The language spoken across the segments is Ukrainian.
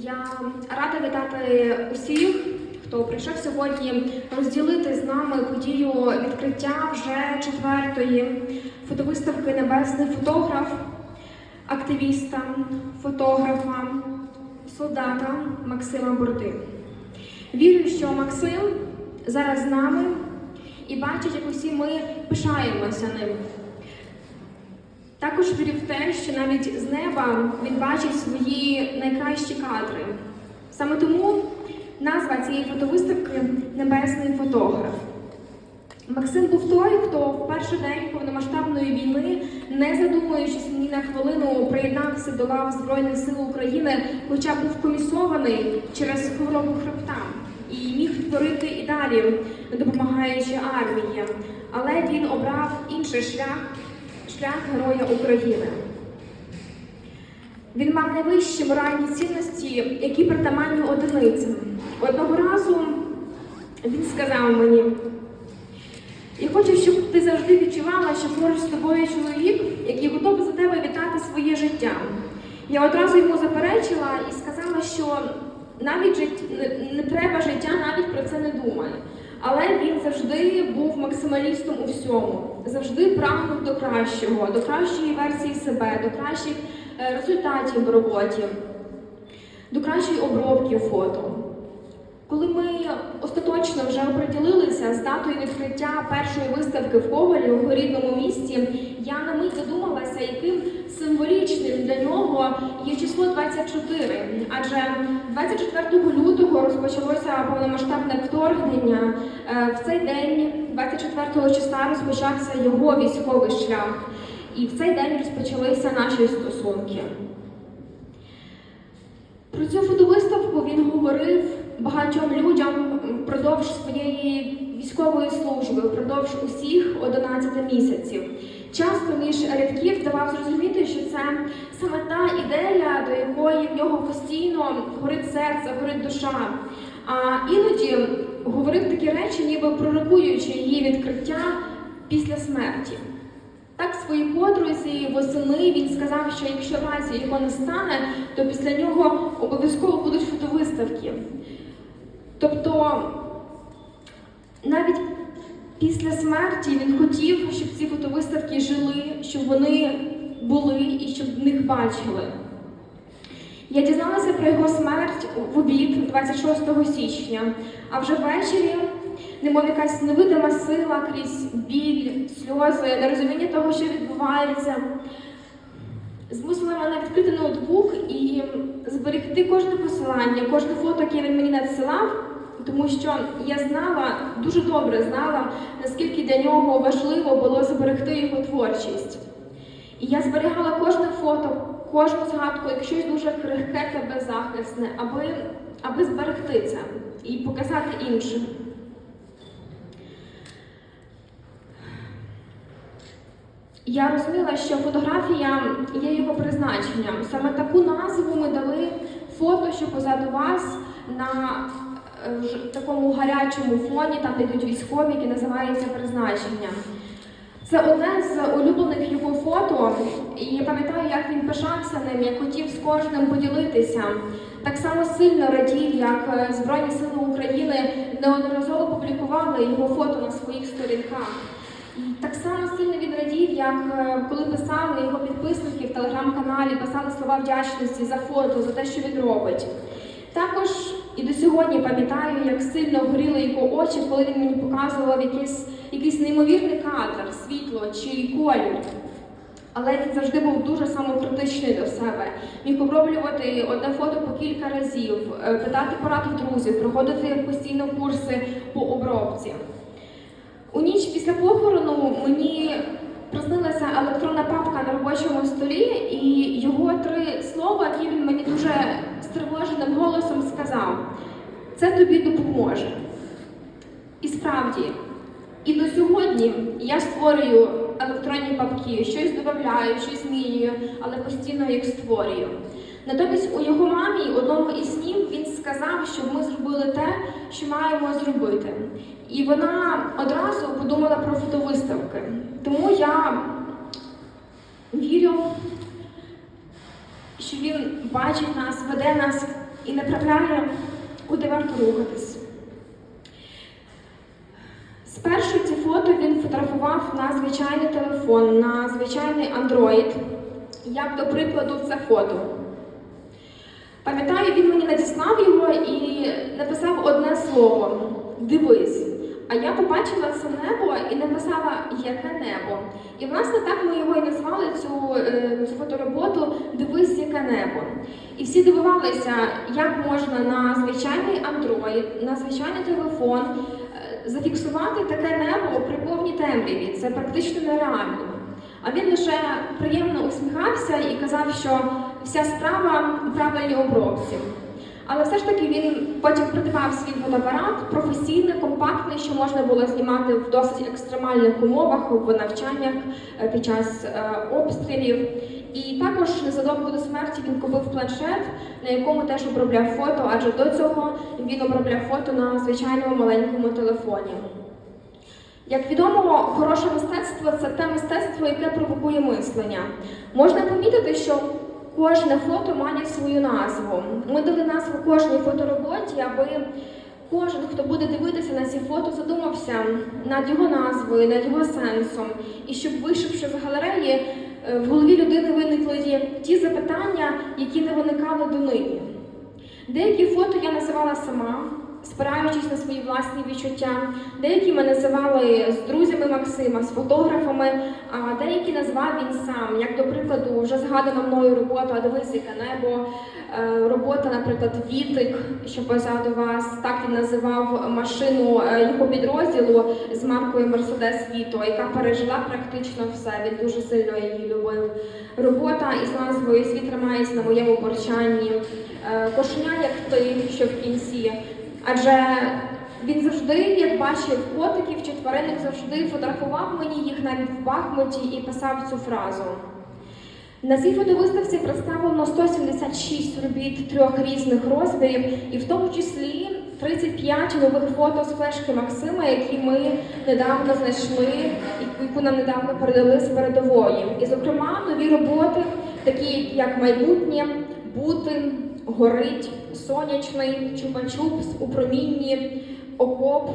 Я рада вітати усіх, хто прийшов сьогодні розділити з нами подію відкриття вже четвертої фотовиставки Небесний фотограф, активіста, фотографа, солдата Максима Борди. Вірю, що Максим зараз з нами і бачить, як усі ми пишаємося ним. Також вірю в те, що навіть з неба він бачить свої найкращі кадри. Саме тому назва цієї фотовиставки Небесний фотограф. Максим був той, хто в перший день повномасштабної війни, не задумуючись ні на хвилину, приєднався до лав Збройних сил України, хоча був комісований через хворобу хребта і міг творити і далі, допомагаючи армії. Але він обрав інший шлях шлях Героя України. Він мав найвищі моральні цінності, які притаманні одиницям. Одного разу він сказав мені: я хочу, щоб ти завжди відчувала, що поруч з тобою чоловік, який готовий за тебе вітати своє життя. Я одразу йому заперечила і сказала, що навіть жит... не, треба життя, навіть про це не думає. Але він завжди був максималістом у всьому, завжди прагнув до кращого, до кращої версії себе, до кращих е, результатів в роботі, до кращої обробки фото. Коли ми остаточно вже оприділилися з датою відкриття першої виставки в Ковалі у рідному місті, я на мить задумалася, яким символічним для нього є число 24. Адже 24 лютого розпочалося повномасштабне вторгнення. Е, В цей день, 24 числа, розпочався його військовий шлях. І в цей день розпочалися наші стосунки. Про цю фотовиставку він говорив багатьом людям впродовж своєї військової служби, впродовж усіх 11 місяців. Часто між рядків давав зрозуміти, що це саме та ідея, до якої в нього постійно горить серце, горить душа. А іноді говорив такі речі, ніби пророкуючи її відкриття після смерті. Так, своїй подрузі восени він сказав, що якщо в разі його не стане, то після нього обов'язково будуть фотовиставки. Тобто навіть після смерті він хотів, щоб ці фотовиставки жили, щоб вони були і щоб них бачили. Я дізналася про його смерть в обід 26 січня, а вже ввечері, немов якась невидима сила крізь біль, сльози, нерозуміння того, що відбувається, змусила мене відкрити ноутбук і зберегти кожне посилання, кожне фото, яке він мені надсилав, тому що я знала, дуже добре знала, наскільки для нього важливо було зберегти його творчість. І я зберігала кожне фото, кожну згадку, як щось дуже крихке та беззахисне, аби, аби зберегти це і показати іншим. Я розуміла, що фотографія є його призначенням. Саме таку назву ми дали фото, що позаду вас на е, такому гарячому фоні, там йдуть військові, яке називається призначення. Це одне з улюблених його фото, і пам'ятаю, як він пишався ним, як хотів з кожним поділитися. Так само сильно радів, як е, Збройні Сили України неодноразово публікували його фото на своїх сторінках. Так само сильно він радів, як е, коли писали його підписники в телеграм-каналі, писали слова вдячності за фото, за те, що він робить. Також і до сьогодні пам'ятаю, як сильно горіли його очі, коли він мені показував якийсь, якийсь неймовірний кадр, світло чи колір. Але він завжди був дуже самокритичний до себе. Міг оброблювати одне фото по кілька разів, е, питати пораду друзів, проходити постійно курси по обробці. У ніч після похорону мені приснилася електронна папка на робочому столі, і його три слова, які він мені дуже стривоженим голосом сказав: це тобі допоможе. І справді, і до сьогодні я створюю електронні папки, щось додаю, щось змінюю, але постійно їх створюю. Натомість у його мамі, одному із снів, він сказав, щоб ми зробили те, що маємо зробити. І вона одразу подумала про фотовиставки. Тому я вірю, що він бачить нас, веде нас і направляє, куди варто рухатись. Спершу ці фото він фотографував на звичайний телефон, на звичайний Android, як до прикладу це фото. Пам'ятаю, він мені надіслав його і написав одне слово дивись. А я побачила це небо і написала яке небо. І власне так ми його і назвали цю, е, цю фотороботу Дивись, яке небо. І всі дивувалися, як можна на звичайний Android, на звичайний телефон е, зафіксувати таке небо при повній темряві. Це практично нереально. А він лише приємно усміхався і казав, що вся справа у правильній обробці. Але все ж таки він потім придбав свій фотоапарат, професійний, компактний, що можна було знімати в досить екстремальних умовах в навчаннях е, під час е, обстрілів. І також незадовго до смерті він купив планшет, на якому теж обробляв фото, адже до цього він обробляв фото на звичайному маленькому телефоні. Як відомо, хороше мистецтво це те мистецтво, яке провокує мислення. Можна помітити, що кожне фото має свою назву. Ми дали назву кожній фотороботі, аби кожен, хто буде дивитися на ці фото, задумався над його назвою, над його сенсом, і щоб, вийшовши з галереї, е, в голові людини виникли ті запитання, які не виникали до нині. Деякі фото я називала сама, спираючись на свої власні відчуття. Деякі ми називали з друзями Максима, з фотографами, а деякі назвав він сам. Як до прикладу, вже згадана мною робота «А «Дивись, яке небо, е, робота, наприклад, Вітик, що позаду вас. Так він називав машину е, його підрозділу з маркою Мерседес Віто, яка пережила практично все. Він дуже сильно її любив. Робота із Світ тримається на моєму порчанні. Е, Кошеня, як ти, що в кінці. Адже він завжди, як бачив котиків чи тваринок, завжди фотографував мені їх навіть в Бахмуті і писав цю фразу. На цій фотовиставці представлено 176 робіт трьох різних розмірів, і в тому числі 35 нових фото з флешки Максима, які ми недавно знайшли, яку нам недавно передали з передової. І, зокрема, нові роботи, такі як майбутнє, бути, горить, сонячний, чупа-чупс, у промінні, окоп.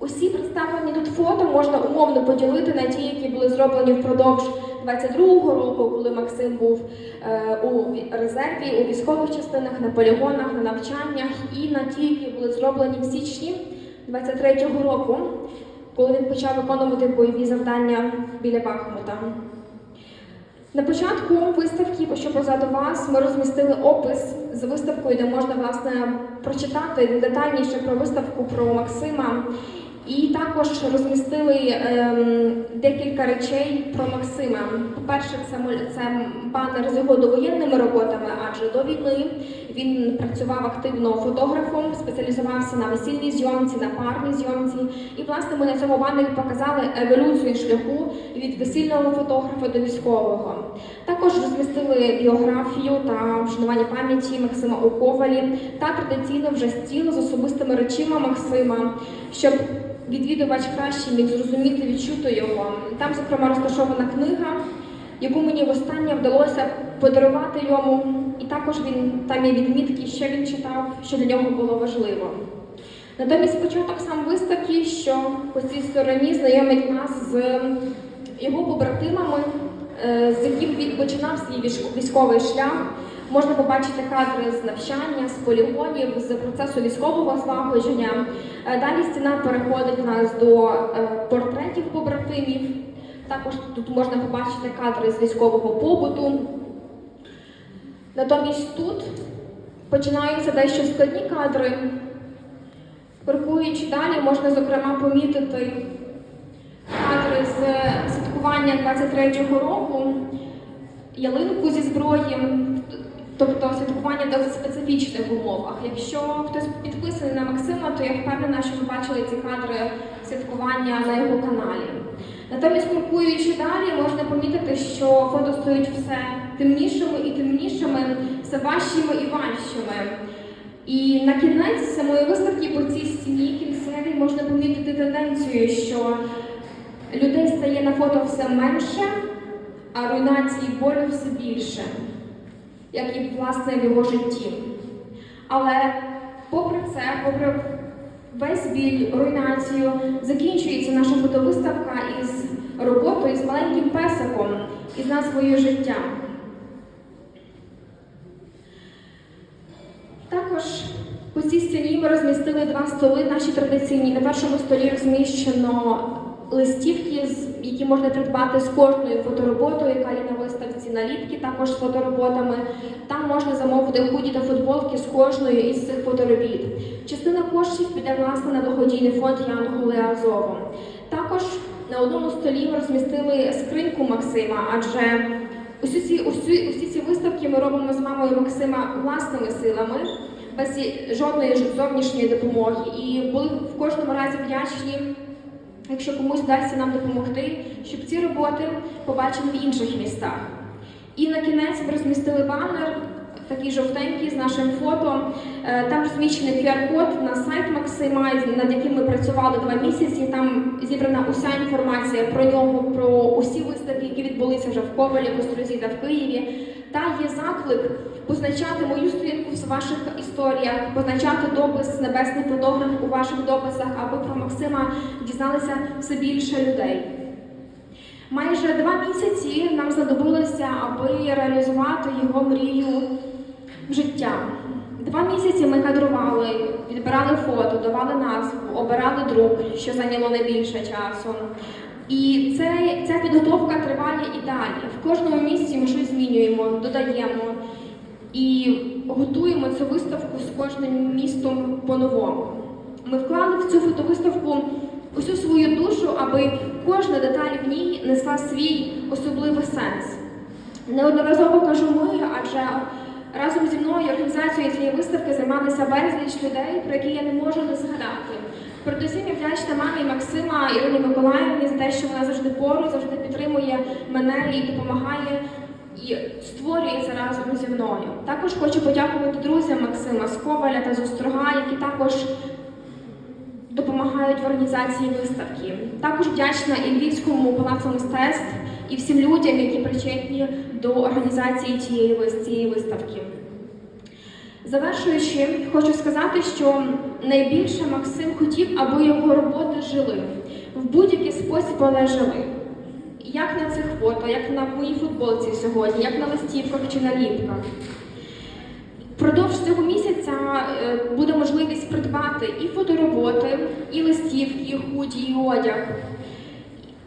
Усі представлені тут фото можна умовно поділити на ті, які були зроблені впродовж 22-го року, коли Максим був е, у резерві, у військових частинах, на полігонах, на навчаннях, і на ті, які були зроблені в січні 23-го року, коли він почав виконувати бойові завдання біля Бахмута. На початку виставки, що позаду вас, ми розмістили опис з виставкою, де можна власне прочитати детальніше про виставку про Максима. І також розмістили ем, декілька речей про Максима. По-перше, це, банер з його довоєнними роботами, адже до війни він працював активно фотографом, спеціалізувався на весільній зйомці, на парній зйомці. І власне ми на цьому банері показали еволюцію шляху від весільного фотографа до військового. Також розмістили біографію та вшанування пам'яті Максима у Ковалі та традиційно вже стіл з особистими речима Максима, щоб відвідувач краще міг зрозуміти, відчути його. Там, зокрема, розташована книга, яку мені востаннє вдалося подарувати йому. І також він там є відмітки, що він читав, що для нього було важливо. Натомість початок сам виставки, що по цій стороні знайомить нас з його побратимами, е, з яким він починав свій військовий шлях. Можна побачити кадри з навчання, з полігонів, з процесу військового злагодження. Е, Далі стіна переходить нас до е, портретів побратимів. Також тут можна побачити кадри з військового побуту. Натомість тут починаються дещо складні кадри. Крокуючи далі, можна зокрема помітити кадри з святкування 23-го року, ялинку зі зброї, тобто святкування досить специфічних умовах. Якщо хтось підписаний на Максима, то я впевнена, що ви бачили ці кадри святкування на його каналі. Натомість, крокуючи далі, можна помітити, що фото стають все темнішими і темнішими, все важчими і важчими. І на кінець самої виставки по цій стіні кінцевій можна помітити тенденцію, що людей стає на фото все менше, а руйнації болю все більше. Як і власне в його житті. Але попри це, попри весь біль, руйнацію, закінчується наша фотовиставка із роботою з маленьким песиком із назвою життя. Також по цій стіні ми розмістили два столи наші традиційні. На першому столі розміщено листівки, які можна придбати з кожною фотороботою, яка є на виставці, наліпки також з фотороботами. Там можна замовити худі та футболки з кожною із цих фоторобіт. Частина коштів піде власне на благодійний фонд Янголи Азову. Також на одному столі ми розмістили скриньку Максима, адже усі ці, усі, усі ці виставки ми робимо з мамою Максима власними силами, без жодної зовнішньої допомоги. І були в кожному разі вдячні, якщо комусь вдасться нам допомогти, щоб ці роботи побачили в інших містах. І на кінець ми розмістили банер, такий жовтенький з нашим фото. Е, Там розміщений QR-код на сайт Максима, над яким ми працювали два місяці. Там зібрана уся інформація про нього, про усі виставки, які відбулися вже в Ковалі, в Острозі та в Києві. Та є заклик позначати мою сторінку в ваших історіях, позначати допис небесний фотограф у ваших дописах, аби про Максима дізналися все більше людей. Майже два місяці нам знадобилося, аби реалізувати його мрію в життя. Два місяці ми кадрували, відбирали фото, давали назву, обирали друк, що зайняло найбільше часу. І це, ця підготовка триває і далі. В кожному місці ми щось змінюємо, додаємо і готуємо цю виставку з кожним містом по-новому. Ми вклали в цю фотовиставку усю свою душу, аби кожна деталь в ній несла свій особливий сенс. Неодноразово кажу ми, адже разом зі мною організацією цієї виставки займалися безліч людей, про які я не можу не згадати. Передусім я вдячна мамі Максима Ірині Миколаївні за те, що вона завжди поруч, завжди підтримує мене і допомагає і створює це разом зі мною. Також хочу подякувати друзям Максима з Коваля та з Острога, які також допомагають в організації виставки. Також вдячна і Львівському палацу мистецтв і всім людям, які причетні до організації цієї виставки. Завершуючи, хочу сказати, що найбільше Максим хотів, аби його роботи жили в будь-який спосіб, але жили. Як на цих фото, як на моїй футболці сьогодні, як на листівках чи на ліпках. Впродовж цього місяця е, буде можливість придбати і фотороботи, і листівки, і худі, і одяг.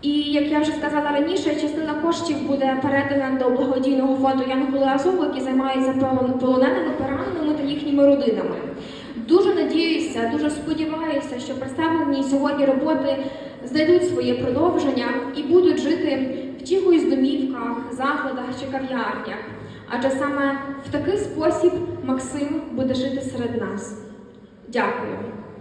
І як я вже сказала раніше, частина коштів буде передана до благодійного фонду Янголи Азову, який займається полоненими, пораненими та їхніми родинами. Дуже надіюся, дуже сподіваюся, що представлені сьогодні роботи знайдуть своє продовження і будуть жити в чиїхось домівках, закладах чи кав'ярнях. Адже саме в такий спосіб Максим буде жити серед нас. Дякую.